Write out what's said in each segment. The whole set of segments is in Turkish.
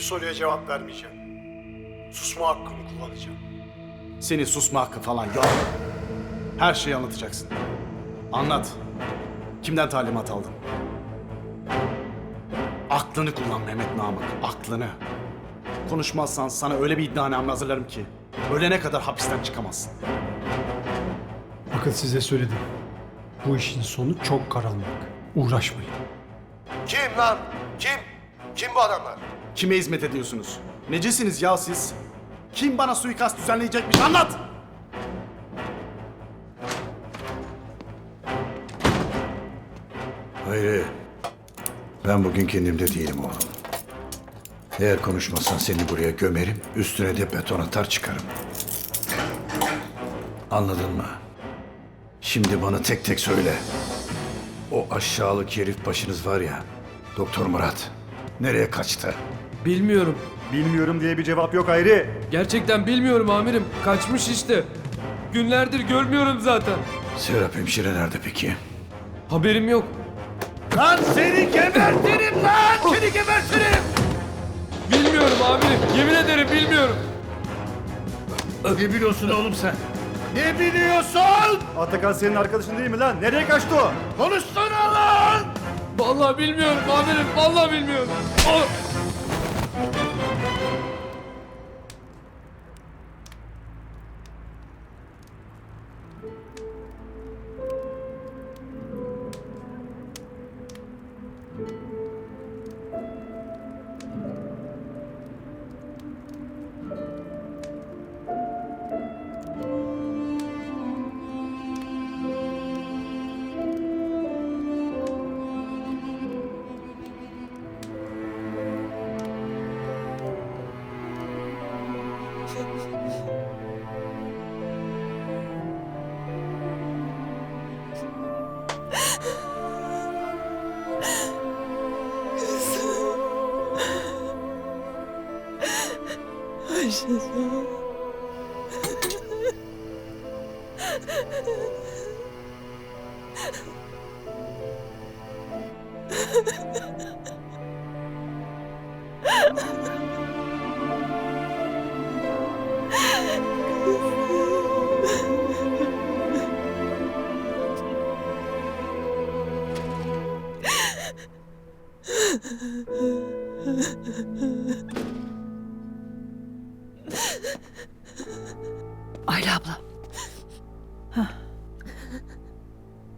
Hiçbir soruya cevap vermeyeceğim. Susma hakkımı kullanacağım. Senin susma hakkı falan yok. Her şeyi anlatacaksın. Anlat. Kimden talimat aldın? Aklını kullan Mehmet Namık, aklını. Konuşmazsan sana öyle bir iddianame hazırlarım ki ölene kadar hapisten çıkamazsın. Bakın size söyledim. Bu işin sonu çok karanlık. Uğraşmayın. Kim lan? Kim? Kim bu adamlar? Kime hizmet ediyorsunuz? Necisiniz ya siz? Kim bana suikast düzenleyecekmiş anlat! Hayri, ben bugün kendimde değilim oğlum. Eğer konuşmazsan seni buraya gömerim, üstüne de beton atar çıkarım. Anladın mı? Şimdi bana tek tek söyle. O aşağılık herif başınız var ya, Doktor Murat. Nereye kaçtı? Bilmiyorum. Bilmiyorum diye bir cevap yok Hayri. Gerçekten bilmiyorum amirim. Kaçmış işte. Günlerdir görmüyorum zaten. Serap hemşire nerede peki? Haberim yok. Lan seni gebertirim lan! Seni gebertirim! Bilmiyorum amirim. Yemin ederim bilmiyorum. Ne biliyorsun oğlum sen? Ne biliyorsun? Atakan senin arkadaşın değil mi lan? Nereye kaçtı o? Konuşsana lan! Vallahi bilmiyorum amirim. Vallahi bilmiyorum. 谢谢。Ayla abla. Hah.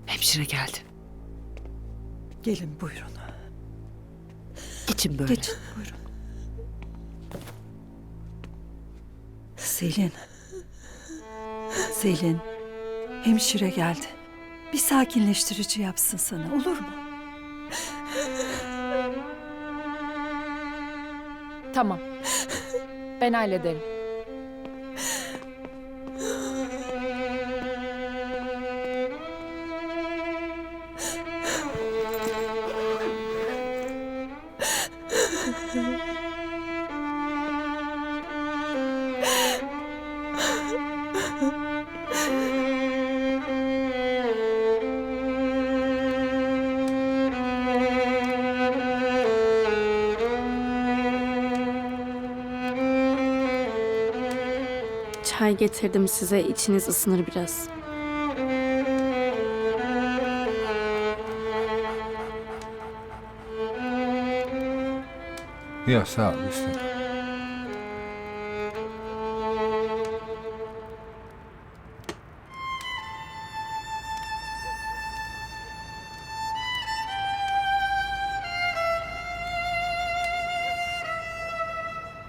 Hemşire geldi. Gelin buyurun. Geçin böyle. Geçin buyurun. Selin. Selin. Hemşire geldi. Bir sakinleştirici yapsın sana olur mu? Tamam. Ben hallederim. Çay getirdim size. içiniz ısınır biraz. Ya sağ ol işte.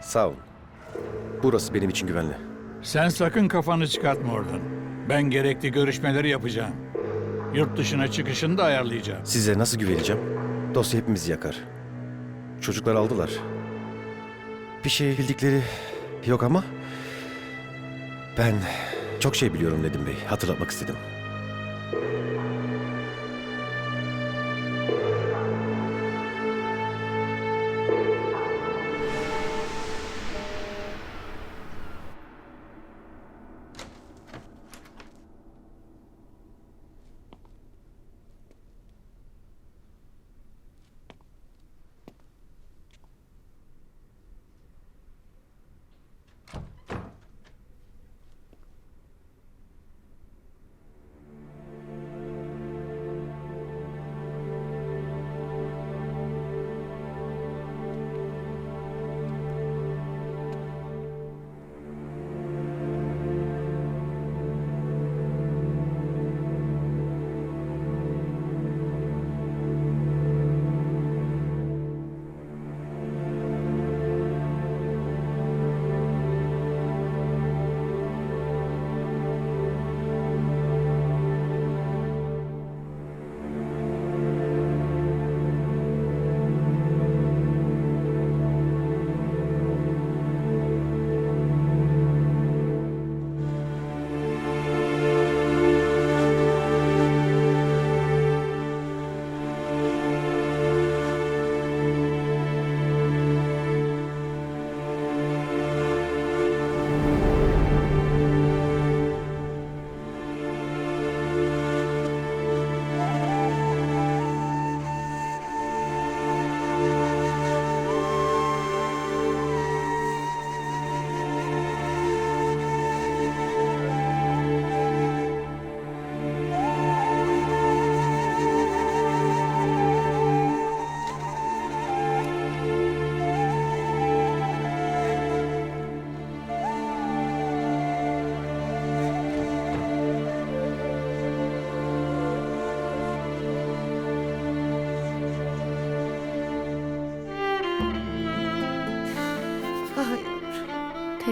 Sağ ol. Burası benim için güvenli. Sen sakın kafanı çıkartma oradan. Ben gerekli görüşmeleri yapacağım. Yurt dışına çıkışını da ayarlayacağım. Size nasıl güveneceğim? Dosya hepimizi yakar. Çocuklar aldılar. Bir şey bildikleri yok ama... Ben çok şey biliyorum Nedim Bey. Hatırlatmak istedim.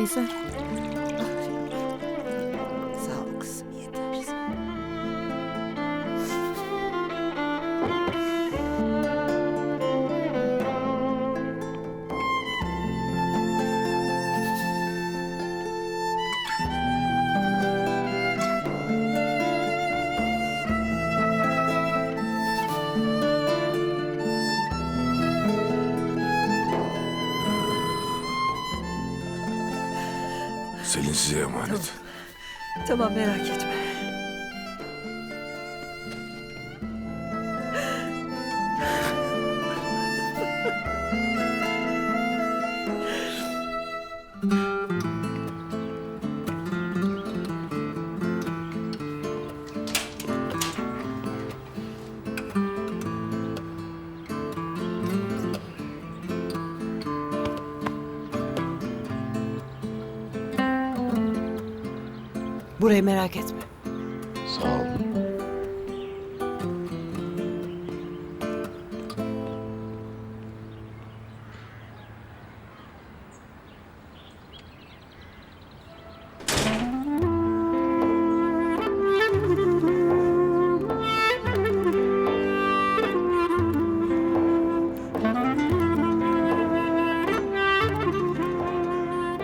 Lisa. Size emanet. Tamam merak etme. Burayı merak etme. Sağ ol.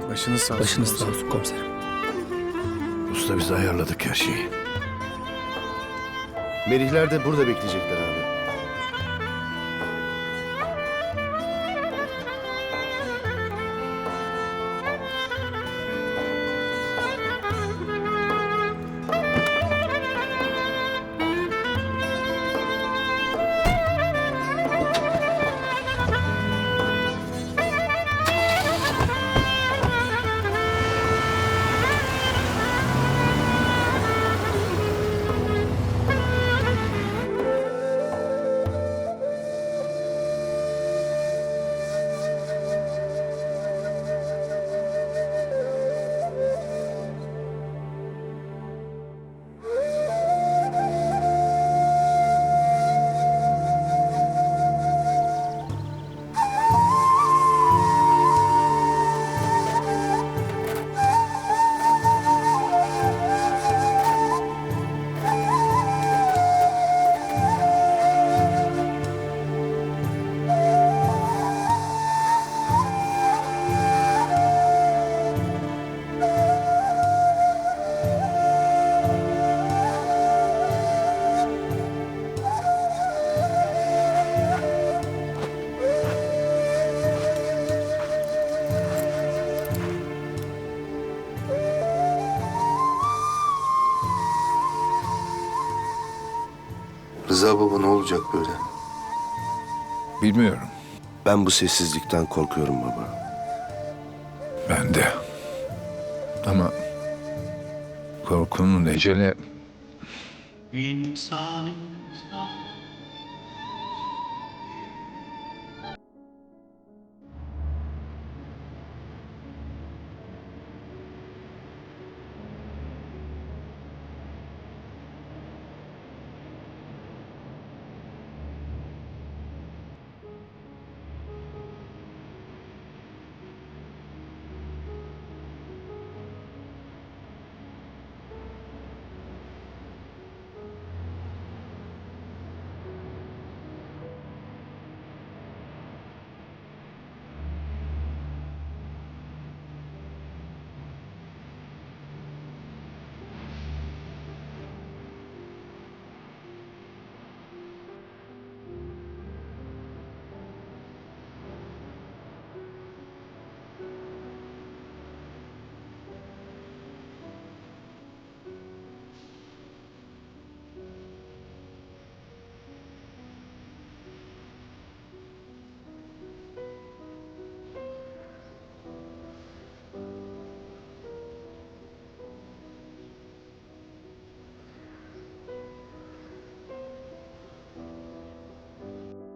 Başınız sağ olsun. Başınız sağ olsun komiserim. Usta biz ayarladık her şeyi. Melihler de burada bekleyecekler abi. Rıza baba ne olacak böyle? Bilmiyorum. Ben bu sessizlikten korkuyorum baba. Ben de. Ama korkunun ecele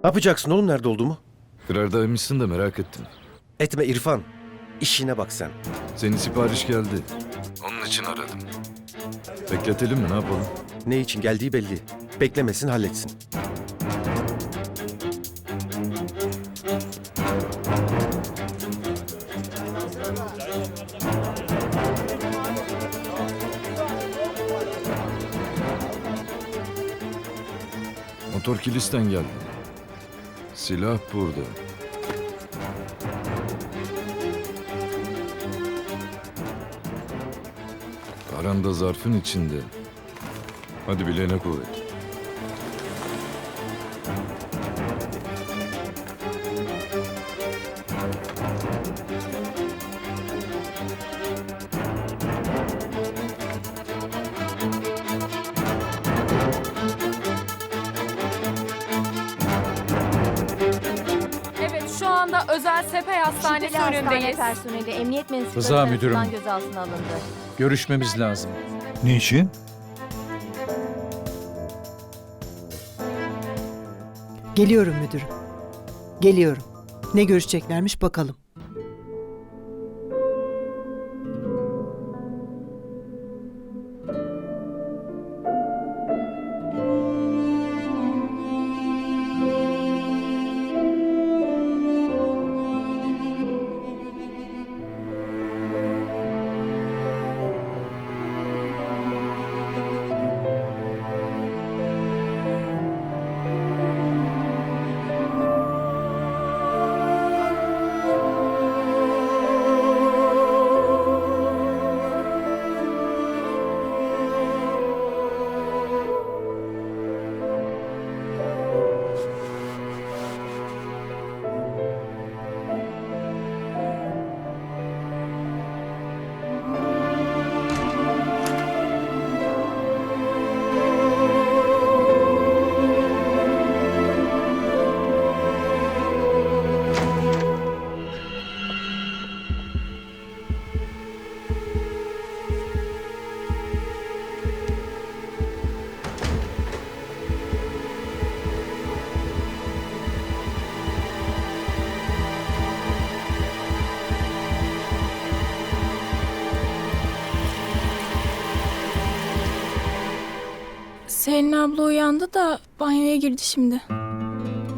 Ne yapacaksın oğlum nerede olduğumu? Firardaymışsın da merak ettim. Etme İrfan. İşine bak sen. Senin sipariş geldi. Onun için aradım. Bekletelim mi ne yapalım? Ne için geldiği belli. Beklemesin halletsin. Motor kilisten geldi. Silah burada. Paran da zarfın içinde. Hadi bileğine kuvvet. Özel Sepey Hastanesi önündeyiz. personeli emniyet mensupları Rıza müdürüm. gözaltına alındı. Görüşmemiz lazım. Niçin? Geliyorum müdürüm. Geliyorum. Ne görüşeceklermiş bakalım. Selin abla uyandı da banyoya girdi şimdi.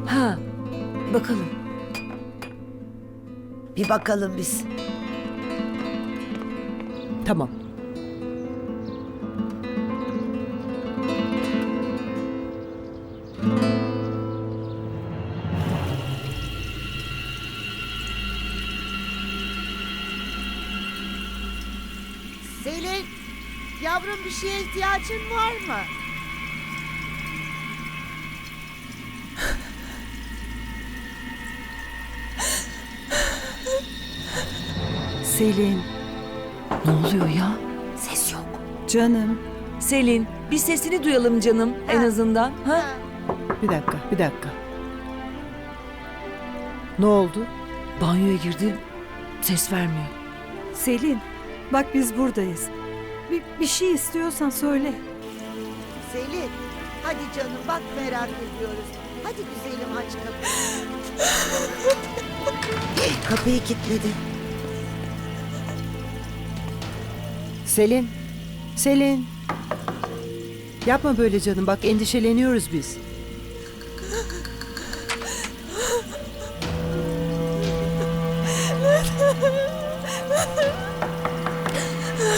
Ha, bakalım. Bir bakalım biz. Tamam. Selin, yavrum bir şeye ihtiyacın var mı? Selin. Ne oluyor ya? Ses yok. Canım. Selin, bir sesini duyalım canım en azından. Ha? Bir dakika, bir dakika. Ne oldu? Banyoya girdi. Ses vermiyor. Selin, bak biz buradayız. Bir, bir şey istiyorsan söyle. Selin, hadi canım bak merak ediyoruz. Hadi güzelim aç kapıyı. kapıyı kilitledi. Selin, Selin. Yapma böyle canım bak endişeleniyoruz biz.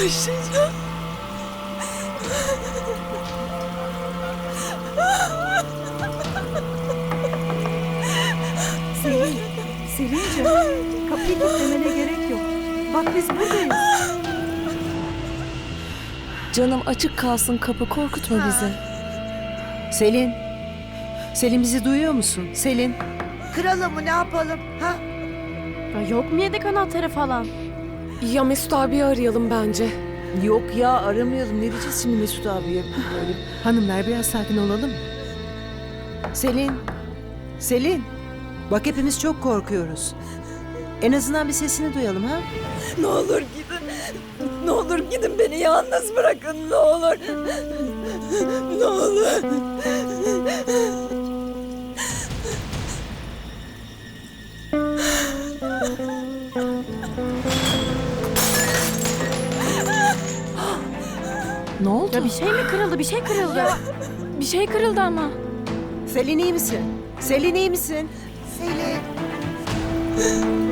Selin, biz buradayız. Canım açık kalsın kapı korkutma bizi. Selin. Selin bizi duyuyor musun? Selin. Kıralım mı ne yapalım? Ha? yok mu yedek anahtarı falan? Ya Mesut abiyi arayalım bence. Yok ya aramayalım. Ne diyeceğiz şimdi Mesut abiye? Böyle Hanımlar biraz sakin olalım mı? Selin. Selin. Bak hepimiz çok korkuyoruz. En azından bir sesini duyalım ha? Ne olur gidin. Ne olur gidin beni yalnız bırakın ne olur. Ne olur. Ne oldu? Ya bir şey mi kırıldı? Bir şey kırıldı. bir şey kırıldı ama. Selin iyi misin? Selin iyi misin? Selin.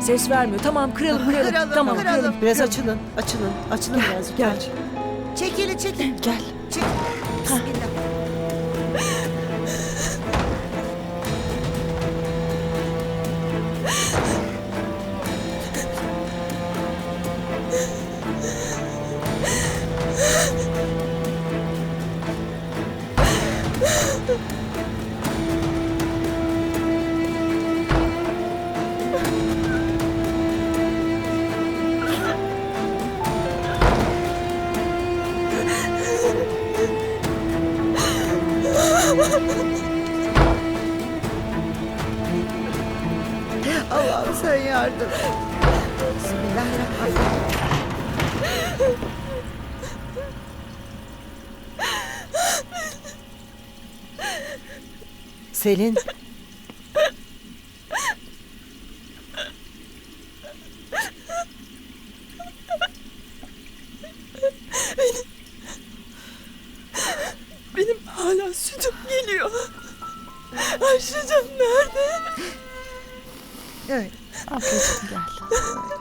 Ses vermiyor. Tamam kıralım kıralım. Kıralım, tamam kıralım. Biraz açılın, açılın, açılın biraz. Gel. Çekili çekil. Gel. Çekil. Selin. Benim hala sütüm geliyor. Ayşe'cim nerede? Evet. Ablacığım gel.